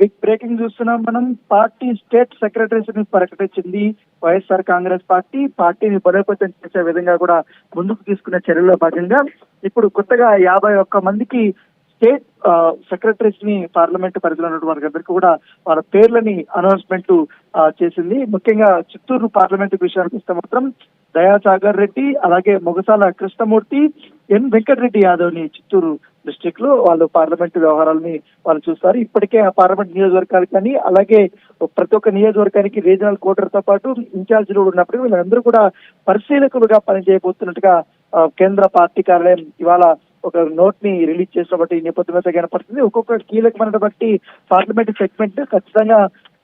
Big breaking చూస్తున్నాం మనం. Party state సెక్రటరీస్ని ప్రకటించింది వైఎస్ఆర్ కాంగ్రెస్ పార్టీ. పార్టీని బలోపేతం చేసే విధంగా కూడా ముందుకు తీసుకున్న చర్యల్లో భాగంగా ఇప్పుడు కొత్తగా యాభై ఒక్క మందికి స్టేట్ సెక్రటరీస్ని పార్లమెంట్ పరిధిలో ఉన్నటువంటి వారికి కూడా వాళ్ళ పేర్లని అనౌన్స్మెంట్ చేసింది. ముఖ్యంగా చిత్తూరు పార్లమెంట్ విషయానికి వస్తే మాత్రం దయాసాగర్ రెడ్డి అలాగే మొగసాల కృష్ణమూర్తి ఎన్ వెంకటరెడ్డి యాదవ్ని చిత్తూరు డిస్ట్రిక్ట్లో వాళ్ళు పార్లమెంట్ వ్యవహారాలని వాళ్ళు చూస్తారు. ఇప్పటికే ఆ పార్లమెంట్ నియోజకవర్గాలు కానీ అలాగే ప్రతి ఒక్క నియోజకవర్గానికి రీజనల్ కోటర్తో పాటు పాటు ఇన్ఛార్జీలు ఉన్నప్పటికీ వీళ్ళందరూ కూడా పరిశీలకులుగా పనిచేయబోతున్నట్టుగా కేంద్ర పార్టీ కార్యాలయం ఇవాళ ఒక నోట్ని రిలీజ్ చేసినబట్టి ఈ నేపథ్యంలో కనపడుతుంది. ఒక్కొక్క కీలకమైన బట్టి పార్లమెంట్ సెగ్మెంట్ ఖచ్చితంగా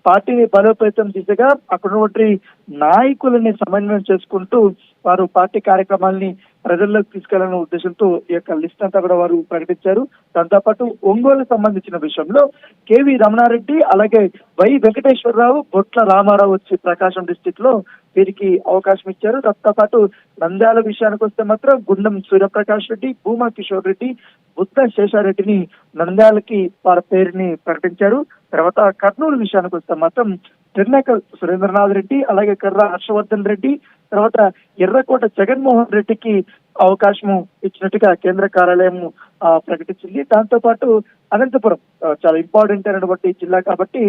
పార్టీని బలోపేతం దిశగా అక్కడ ఉన్నటువంటి నాయకులని సమన్వయం చేసుకుంటూ వారు పార్టీ కార్యక్రమాల్ని ప్రజల్లోకి తీసుకెళ్ళాలనే ఉద్దేశంతో ఈ యొక్క లిస్ట్ అంతా కూడా వారు ప్రకటించారు. దాంతోపాటు ఒంగోలు సంబంధించిన విషయంలో కేవి రమణారెడ్డి అలాగే వై వెంకటేశ్వరరావు బొట్ల రామారావు వచ్చి ప్రకాశం డిస్టిక్లో వీరికి అవకాశం ఇచ్చారు. దాంతో పాటు నంద్యాల విషయానికి వస్తే మాత్రం గుండం సూర్యప్రకాష్ రెడ్డి భూమా కిషోర్ రెడ్డి బుద్ధ శేషారెడ్డిని నంద్యాలకి వారి పేరుని ప్రకటించారు. తర్వాత కర్నూలు విషయానికి వస్తే మాత్రం తిరునకల్ సురేంద్రనాథ్ రెడ్డి అలాగే కర్ర హర్షవర్ధన్ రెడ్డి తర్వాత ఎర్రకోట జగన్మోహన్ రెడ్డికి అవకాశం ఇచ్చినట్టుగా కేంద్ర కార్యాలయం ప్రకటించింది. దాంతో పాటు అనంతపురం చాలా ఇంపార్టెంట్ అయినటువంటి జిల్లా కాబట్టి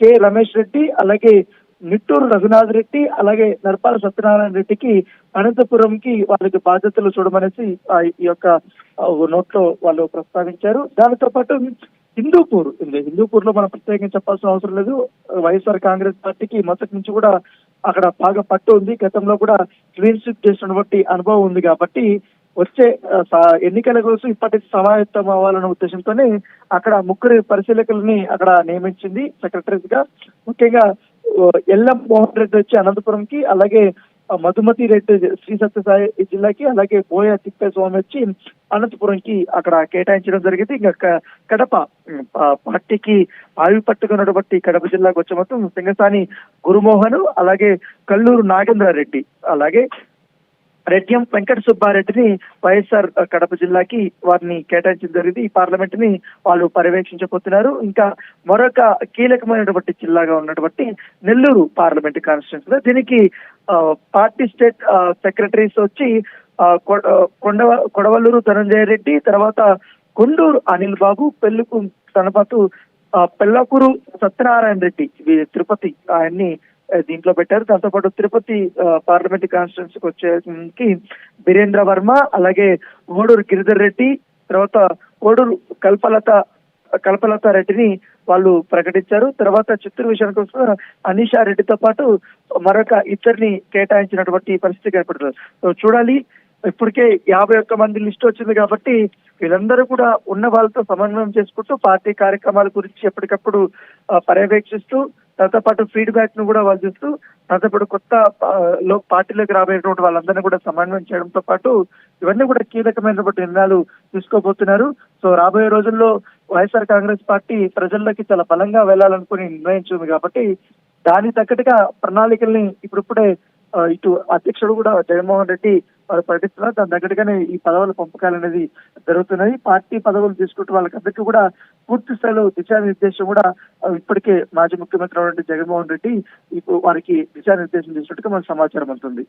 కె. రమేష్ రెడ్డి అలాగే నిట్టూరు రఘునాథ్ రెడ్డి అలాగే నర్పాల సత్యనారాయణ రెడ్డికి అనంతపురంకి వాళ్ళకి బాధ్యతలు చూడమనేసి ఆ, ఈ యొక్క నోట్ నోట్లో వాళ్ళు ప్రస్తావించారు. దానితో పాటు హిందూపూర్ హిందూపూర్లో మనం ప్రత్యేకంగా చెప్పాల్సిన అవసరం లేదు. వైఎస్ఆర్ కాంగ్రెస్ పార్టీకి మొదటి నుంచి కూడా అక్కడ బాగా పట్టు ఉంది. గతంలో కూడా క్లీన్ చేసిన చేసినటువంటి అనుభవం ఉంది కాబట్టి వచ్చే ఎన్నికల కోసం ఇప్పటికి సమాయత్తం అవ్వాలన్న ఉద్దేశంతోనే అక్కడ ముగ్గురు పరిశీలకులని అక్కడ నియమించింది సెక్రటరీస్గా ముఖ్యంగా ఎల్ఎం మోహన్ రెడ్డి వచ్చి అనంతపురంకి అలాగే మధుమతి రెడ్డి శ్రీ సత్యసాయి జిల్లాకి అలాగే బోయ తిప్పేస్వామి వచ్చి అనంతపురంకి అక్కడ కేటాయించడం జరిగింది. ఇంకా కడప పార్టీకి ఆవి పట్టుకున్నటువంటి కడప జిల్లాకు వచ్చే మొత్తం సింగసాని గురుమోహన్ అలాగే కల్లూరు నాగేంద్రారెడ్డి అలాగే రెడ్యం వెంకట సుబ్బారెడ్డిని వైఎస్ఆర్ కడప జిల్లాకి వారిని కేటాయించడం జరిగింది. ఈ పార్లమెంట్ని వాళ్ళు పర్యవేక్షించబోతున్నారు. ఇంకా మరొక కీలకమైనటువంటి జిల్లాగా ఉన్నటువంటి నెల్లూరు పార్లమెంట్ కాన్స్టిట్యున్సీ దీనికి ఆ, పార్టీ స్టేట్ సెక్రటరీస్ వచ్చి ఆ, కొండవ కొడవల్లూరు ధనంజయ రెడ్డి తర్వాత కొండూరు అనిల్ బాబు పెళ్ళుకు తనపాటు పెళ్ళకూరు సత్యనారాయణ రెడ్డి తిరుపతి ఆయన్ని దీంట్లో పెట్టారు. దాంతోపాటు తిరుపతి పార్లమెంట్ కాన్స్టిట్యున్సీకి వచ్చేసరికి బీరేంద్ర వర్మ అలాగే ఓడూరు గిరిధర్ రెడ్డి తర్వాత ఓడూరు కల్పలత కల్పలత రెడ్డిని వాళ్ళు ప్రకటించారు. తర్వాత చిత్తూరు విషయానికి వస్తే అనీషా రెడ్డితో పాటు మరొక ఇద్దరిని కేటాయించినటువంటి పరిస్థితి ఏర్పడుతుంది. సో చూడాలి ఇప్పటికే యాభై ఒక్క మంది లిస్ట్ వచ్చింది కాబట్టి వీళ్ళందరూ కూడా ఉన్న వాళ్ళతో సమన్వయం చేసుకుంటూ పార్టీ కార్యక్రమాల గురించి ఎప్పటికప్పుడు పర్యవేక్షిస్తూ దాంతో పాటు ఫీడ్బ్యాక్ను కూడా వాళ్ళు చూస్తూ దాంతో పాటు కొత్త లో పార్టీలోకి రాబోయేటువంటి వాళ్ళందరినీ కూడా సమన్వయం చేయడంతో పాటు ఇవన్నీ కూడా కీలకమైనటువంటి నిర్ణయాలు తీసుకోబోతున్నారు. సో రాబోయే రోజుల్లో వైఎస్ఆర్ కాంగ్రెస్ పార్టీ ప్రజల్లోకి చాలా బలంగా వెళ్ళాలనుకుని నిర్ణయించింది కాబట్టి దానికి తగ్గట్టుగా ప్రణాళికల్ని ఇప్పుడిప్పుడే ఇటు అధ్యక్షుడు కూడా జగన్మోహన్ రెడ్డి వారు ప్రకటిస్తున్నారు. దాని తగ్గట్టుగానే ఈ పదవుల పంపకాలు అనేది జరుగుతున్నది. పార్టీ పదవులు తీసుకుంటే వాళ్ళకందరికీ కూడా పూర్తి స్థాయిలో దిశానిర్దేశం కూడా ఇప్పటికే మాజీ ముఖ్యమంత్రి జగన్మోహన్ రెడ్డి ఇప్పుడు వారికి దిశానిర్దేశం చేసినట్టుగా మనకు సమాచారం అందుతుంది.